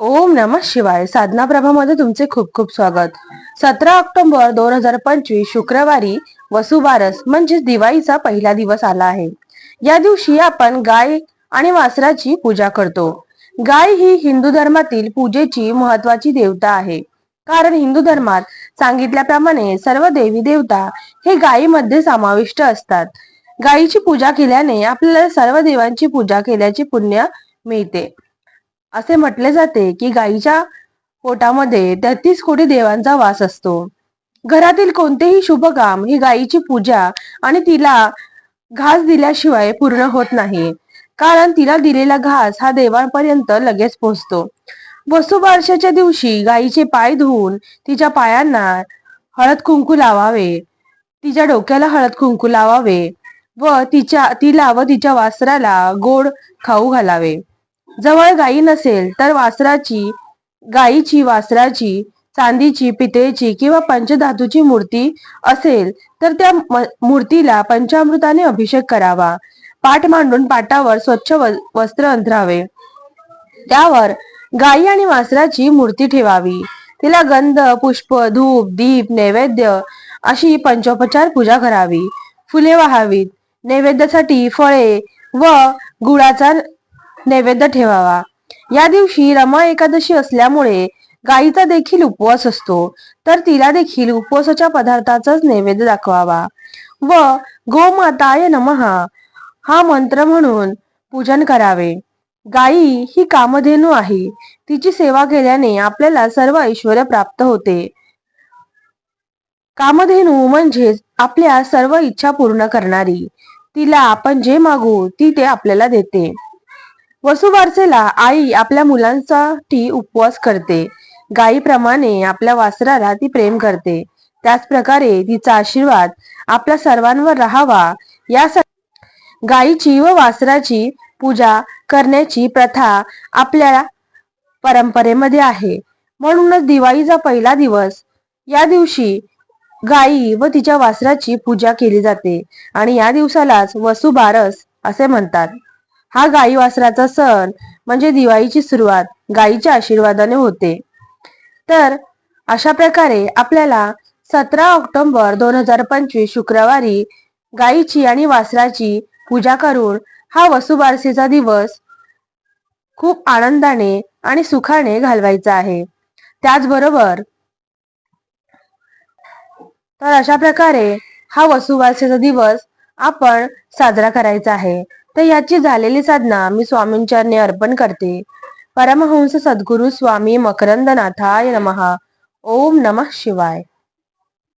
ओम नमः शिवाय. साधना प्रभामध्ये तुमचे खूप खूप स्वागत. सतरा ऑक्टोबर दोन हजार पंचवीस शुक्रवारी वसुबारस म्हणजेच दिवाळीचा पहिला दिवस आला आहे. या दिवशी आपण गाय आणि वासराची पूजा करतो. गाय ही हिंदू धर्मातील पूजेची महत्वाची देवता आहे. कारण हिंदू धर्मात सांगितल्याप्रमाणे सर्व देवी देवता हे गायीमध्ये समाविष्ट असतात. गायीची पूजा केल्याने आपल्याला सर्व देवांची पूजा केल्याचे पुण्य मिळते. असे म्हटले जाते की गायीच्या पोटामध्ये तेहतीस कोटी देवांचा वास असतो. घरातील कोणतेही शुभ काम ही गायीची पूजा आणि तिला घास दिल्याशिवाय पूर्ण होत नाही. कारण तिला दिलेला घास हा देवांपर्यंत लगेच पोहोचतो. वसुबारशाच्या दिवशी गायीचे पाय धुवून तिच्या पायांना हळद कुंकू लावावे. तिच्या डोक्याला हळद कुंकू लावावे व तिच्या तिला व तिच्या वासराला गोड खाऊ घालावे. जवळ गायी नसेल तर वासराची गायीची वासराची चांदीची पितळेची किंवा पंचधातूची मूर्ती असेल तर त्या मूर्तीला पंचामृताने अभिषेक करावा. पाठ मांडून पाटावर स्वच्छ व- वस्त्र अंथरावे. त्यावर गायी आणि वासराची मूर्ती ठेवावी. तिला गंध पुष्प धूप दीप नैवेद्य अशी पंचोपचार पूजा करावी. फुले वाहावीत. नैवेद्यासाठी फळे व गुळाचा नैवेद्य ठेवावा. या दिवशी रमा एकादशी असल्यामुळे गायीचा देखील उपवास असतो. तर तिला देखील उपवासाच्या पदार्थाचाच नैवेद्य दाखवावा. व गोमाताय नमहा हा मंत्र म्हणून पूजन करावे. गायी ही कामधेनू आहे. तिची सेवा केल्याने आपल्याला सर्व ऐश्वर प्राप्त होते. कामधेनू म्हणजेच आपल्या सर्व इच्छा पूर्ण करणारी. तिला आपण जे मागू ती ते आपल्याला देते. वसुबारसेला आई आपल्या मुलांसाठी उपवास करते. गायीप्रमाणे आपल्या वासराला ती प्रेम करते. त्याच प्रकारे तिचा आशीर्वाद आपल्या सर्वांवर राहावा. यासाठी गायीची व वासराची पूजा करण्याची प्रथा आपल्या परंपरेमध्ये आहे. म्हणूनच दिवाळीचा पहिला दिवस या दिवशी गायी व तिच्या वासराची पूजा केली जाते. आणि या दिवसालाच वसुबारस असे म्हणतात. हा गाई वासराचा सण म्हणजे दिवाळीची सुरुवात गायीच्या आशीर्वादाने होते. तर अशा प्रकारे आपल्याला सतरा ऑक्टोबर दोन हजार पंचवीस शुक्रवारी गायीची आणि वासराची पूजा करून हा वसुबारसेचा दिवस खूप आनंदाने आणि सुखाने घालवायचा आहे. त्याचबरोबर तर अशा प्रकारे हा वसुबारसेचा दिवस आपण साजरा करायचा आहे. तर याची झालेली साधना मी स्वामींच्याने अर्पण करते. परमहंस सद्गुरु स्वामी मकरंदनाथाय नमः. ओम नमः शिवाय.